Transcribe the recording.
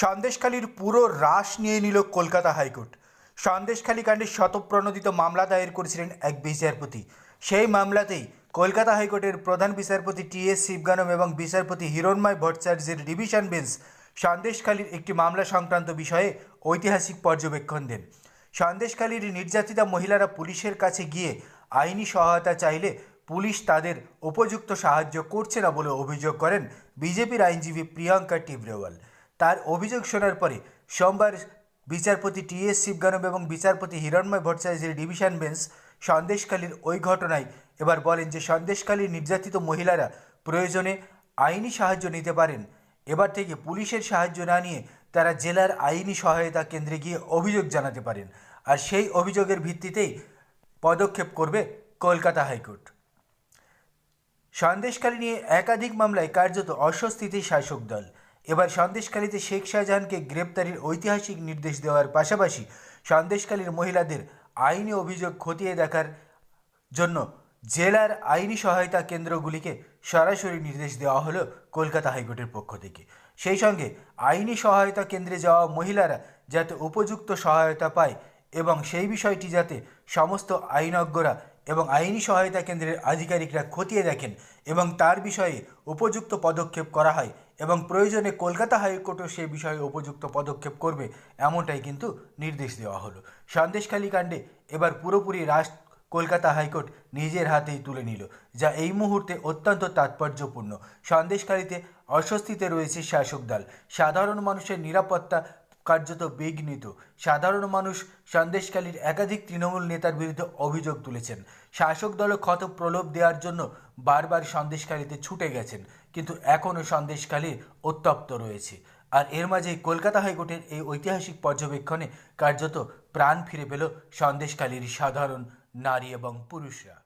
সন্দেশখালীর পুরো রাশ নিয়ে নিল কলকাতা হাইকোর্ট। সন্দেশখালী কাণ্ডে শতপ্রণোদিত মামলা দায়ের করেছিলেন এক বিচারপতি। সেই মামলাতেই কলকাতা হাইকোর্টের প্রধান বিচারপতি টি এস শিবগানম এবং বিচারপতি হিরণময় ভট্টাচার্যের ডিভিশন বেঞ্চ সন্দেশখালীর একটি মামলা সংক্রান্ত বিষয়ে ঐতিহাসিক পর্যবেক্ষণ দেন। সন্দেশখালীর নির্যাতিতা মহিলারা পুলিশের কাছে গিয়ে আইনি সহায়তা চাইলে পুলিশ তাদের উপযুক্ত সাহায্য করছে না বলে অভিযোগ করেন বিজেপির আইনজীবী প্রিয়াঙ্কা টিবরেওয়াল। তার অভিযোগ শোনার পরে সোমবার বিচারপতি টি এস শিবগানম এবং বিচারপতি হিরণময় ভট্টাচার্যের ডিভিশন বেঞ্চ সন্দেশকালীর ওই ঘটনায় এবার বলেন যে সন্দেশখালীর নির্যাতিত মহিলারা প্রয়োজনে আইনি সাহায্য নিতে পারেন। এবার থেকে পুলিশের সাহায্য না নিয়ে তারা জেলার আইনি সহায়তা কেন্দ্রে গিয়ে অভিযোগ জানাতে পারেন। আর সেই অভিযোগের ভিত্তিতেই পদক্ষেপ করবে কলকাতা হাইকোর্ট। সন্দেশখালী নিয়ে একাধিক মামলায় কার্যত অস্বস্তিতে শাসক দল। এবার সন্দেশখালীতে শেখ শাহজাহানকে গ্রেপ্তারির ঐতিহাসিক নির্দেশ দেওয়ার পাশাপাশি সন্দেশখালীর মহিলাদের আইনি অভিযোগ খতিয়ে দেখার জন্য জেলার আইনি সহায়তা কেন্দ্রগুলিকে সরাসরি নির্দেশ দেওয়া হলো কলকাতা হাইকোর্টের পক্ষ থেকে। সেই সঙ্গে আইনি সহায়তা কেন্দ্রে যাওয়া মহিলারা যাতে উপযুক্ত সহায়তা পায় এবং সেই বিষয়টি যাতে সমস্ত আইনজ্ঞরা এবং আইনি সহায়তা কেন্দ্রের আধিকারিকরা খতিয়ে দেখেন এবং তার বিষয়ে উপযুক্ত পদক্ষেপ করা হয় এবং প্রয়োজনে কলকাতা হাইকোর্টও সে বিষয়ে উপযুক্ত পদক্ষেপ করবে, এমনটাই কিন্তু নির্দেশ দেওয়া হলো। সন্দেশখালী কাণ্ডে এবার পুরোপুরি রাষ্ট্র কলকাতা হাইকোর্ট নিজের হাতেই তুলে নিল, যা এই মুহূর্তে অত্যন্ত তাৎপর্যপূর্ণ। সন্দেশকারীতে অস্বস্তিতে রয়েছে শাসক দল। সাধারণ মানুষের নিরাপত্তা কার্যত বিঘ্নিত। সাধারণ মানুষ সন্দেশকালীর একাধিক তৃণমূল নেতার বিরুদ্ধে অভিযোগ তুলেছেন। শাসক দলও ক্ষত প্রলোভ দেওয়ার জন্য বারবার সন্দেশকালীতে ছুটে গেছেন, কিন্তু এখনও সন্দেশকালী উত্তপ্ত রয়েছে। আর এর মাঝেই কলকাতা হাইকোর্টের এই ঐতিহাসিক পর্যবেক্ষণে কার্যত প্রাণ ফিরে পেল সন্দেশকালীর সাধারণ নারী এবং পুরুষরা।